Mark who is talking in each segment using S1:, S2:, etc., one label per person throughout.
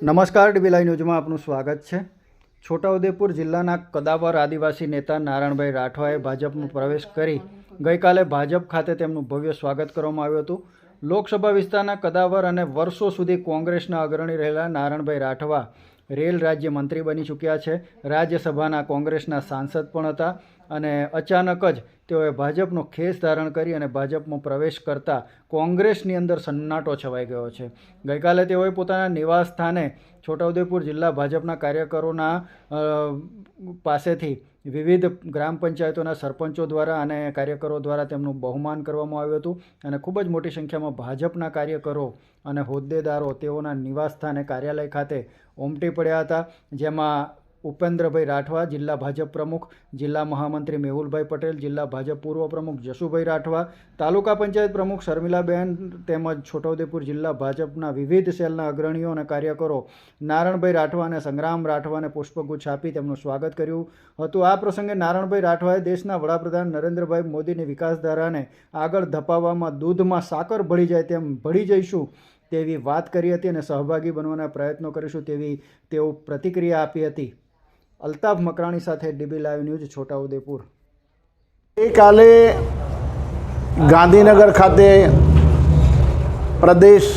S1: નમસ્કાર ડીબીલાઈ ન્યૂઝમાં આપનું સ્વાગત છે. છોટાઉદેપુર જિલ્લાના કદાવર આદિવાસી નેતા નારાયણભાઈ રાઠવાએ ભાજપમાં પ્રવેશ કરી ગઈકાલે ભાજપ ખાતે તેમનું ભવ્ય સ્વાગત કરવામાં આવ્યું હતું. લોકસભા વિસ્તારના કદાવર અને વર્ષો સુધી કોંગ્રેસના અગ્રણી રહેલા નારાયણભાઈ રાઠવા રેલ રાજ્ય મંત્રી બની ચૂક્યા છે. રાજ્યસભાના કોંગ્રેસના સાંસદ પણ હતા. અને અચાનક જ તેઓએ ભાજપનો ખેસ ધારણ કરી અને ભાજપમાં પ્રવેશ કરતા કોંગ્રેસની અંદર સન્નાટો છવાઈ ગયો છે. ગઈકાલે તેઓએ પોતાના નિવાસ સ્થાને છોટાઉદેપુર જિલ્લા ભાજપના કાર્યકરોના પાસેથી વિવિધ ગ્રામ પંચાયતોના સરપંચો દ્વારા અને કાર્યકરો દ્વારા તેમનું બહુમાન કરવામાં આવ્યું હતું અને ખૂબ જ મોટી સંખ્યામાં ભાજપના કાર્યકરો અને હોદ્દેદારો તેઓના નિવાસ સ્થાને કાર્યાલય ખાતે ઉમટી પડ્યા હતા, જેમાં ઉપેન્દ્રભાઈ રાઠવા, જિલ્લા ભાજપ પ્રમુખ, જિલ્લા મહામંત્રી મેહુલભાઈ પટેલ, જિલ્લા ભાજપ પૂર્વ પ્રમુખ જશુભાઈ રાઠવા, તાલુકા પંચાયત પ્રમુખ શર્મિલાબેન તેમજ છોટાઉદેપુર જિલ્લા ભાજપના વિવિધ સેલના અગ્રણીઓ અને કાર્યકરો નારણભાઈ રાઠવા અને સંગ્રામ રાઠવાને પુષ્પગુચ્છ આપી તેમનું સ્વાગત કર્યું હતું. આ પ્રસંગે નારણભાઈ રાઠવાએ દેશના વડાપ્રધાન નરેન્દ્રભાઈ મોદીની વિકાસધારાને આગળ ધપાવવામાં દૂધમાં સાકર ભળી જાય તેમ ભળી જઈશું તેવી વાત કરી હતી અને સહભાગી બનવાના પ્રયત્નો કરીશું તેવી તેઓ પ્રતિક્રિયા આપી હતી. અલ્તાફ મકરાણી સાથે ડીબી લાઈવ ન્યૂઝ, છોટાઉદેપુર.
S2: ગઈકાલે ગાંધીનગર ખાતે પ્રદેશ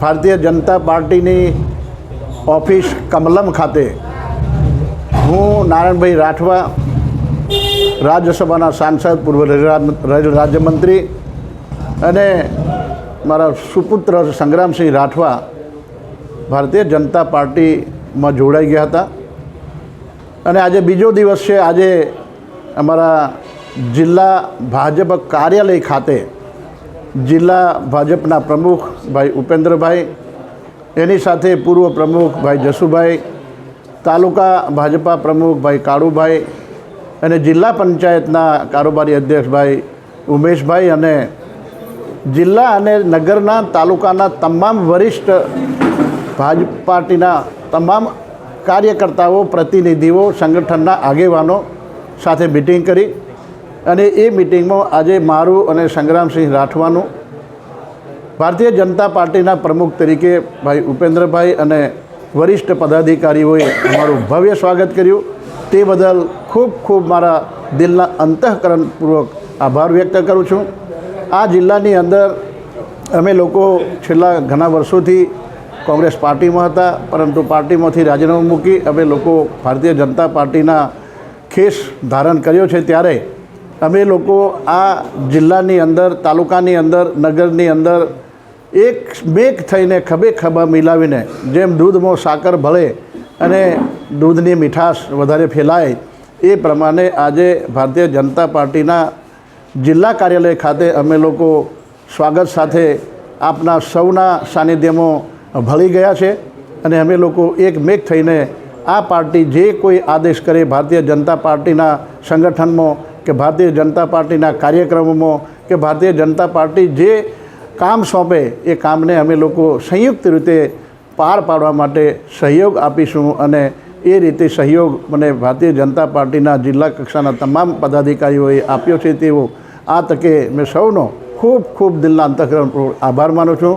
S2: ભારતીય જનતા પાર્ટીની ઓફિસ કમલમ ખાતે હું નારાયણભાઈ રાઠવા, રાજ્યસભાના સાંસદ, પૂર્વ રાજ્યમંત્રી અને મારા સુપુત્ર સંગ્રામસિંહ રાઠવા ભારતીય જનતા પાર્ટીમાં જોડાઈ ગયા હતા. અને આજે બીજો દિવસ છે, આજે અમારા જિલ્લા ભાજપ કાર્યાલય ખાતે જિલ્લા ભાજપના પ્રમુખ ભાઈ ઉપેન્દ્રભાઈ, એની સાથે પૂર્વ પ્રમુખ ભાઈ જસુભાઈ, તાલુકા ભાજપા પ્રમુખ ભાઈ કાળુભાઈ અને જિલ્લા પંચાયતના કારોબારી અધ્યક્ષ ભાઈ ઉમેશભાઈ અને જિલ્લા અને નગરના તાલુકાના તમામ વરિષ્ઠ ભાજપ પાર્ટીના તમામ કાર્યકર્તાઓ, પ્રતિનિધિઓ, સંગઠનના આગેવાનો સાથે મિટિંગ કરી અને એ મિટિંગમાં આજે મારું અને સંગ્રામસિંહ રાઠવાનું, ભારતીય જનતા પાર્ટીના પ્રમુખ તરીકે ભાઈ ઉપેન્દ્રભાઈ અને વરિષ્ઠ પદાધિકારીઓએ અમારું ભવ્ય સ્વાગત કર્યું. તે બદલ ખૂબ ખૂબ મારા દિલના અંતઃકરણપૂર્વક આભાર વ્યક્ત કરું છું. આ જિલ્લાની અંદર અમે લોકો છેલ્લા ઘણા વર્ષોથી કોંગ્રેસ પાર્ટીમાં હતા, પરંતુ પાર્ટીમાંથી રાજીનામું મૂકી અમે લોકો ભારતીય જનતા પાર્ટીના ખેસ ધારણ કર્યો છે ત્યારે અમે લોકો આ જિલ્લાની અંદર, તાલુકાની અંદર, નગરની અંદર એક મેઘ થઈને ખભે ખભા મિલાવીને જેમ દૂધમાં સાકર ભળે અને દૂધની મીઠાશ વધારે ફેલાય એ પ્રમાણે આજે ભારતીય જનતા પાર્ટીના જિલ્લા કાર્યાલય ખાતે અમે લોકો સ્વાગત સાથે આપના સૌના સાનિધ્યમાં ભળી ગયા છે અને અમે લોકો એક મેક થઈને આ પાર્ટી જે કોઈ આદેશ કરે ભારતીય જનતા પાર્ટીના સંગઠનમાં કે ભારતીય જનતા પાર્ટીના કાર્યક્રમોમાં કે ભારતીય જનતા પાર્ટી જે કામ સોંપે એ કામને અમે લોકો સંયુક્ત રીતે પાર પાડવા માટે સહયોગ આપીશું અને એ રીતે સહયોગ મને ભારતીય જનતા પાર્ટીના જિલ્લા કક્ષાના તમામ પદાધિકારીઓએ આપ્યો છે તેવો આ તકે મેં સૌનો ખૂબ ખૂબ દિલના અંતઃકરણ આભાર માનું છું.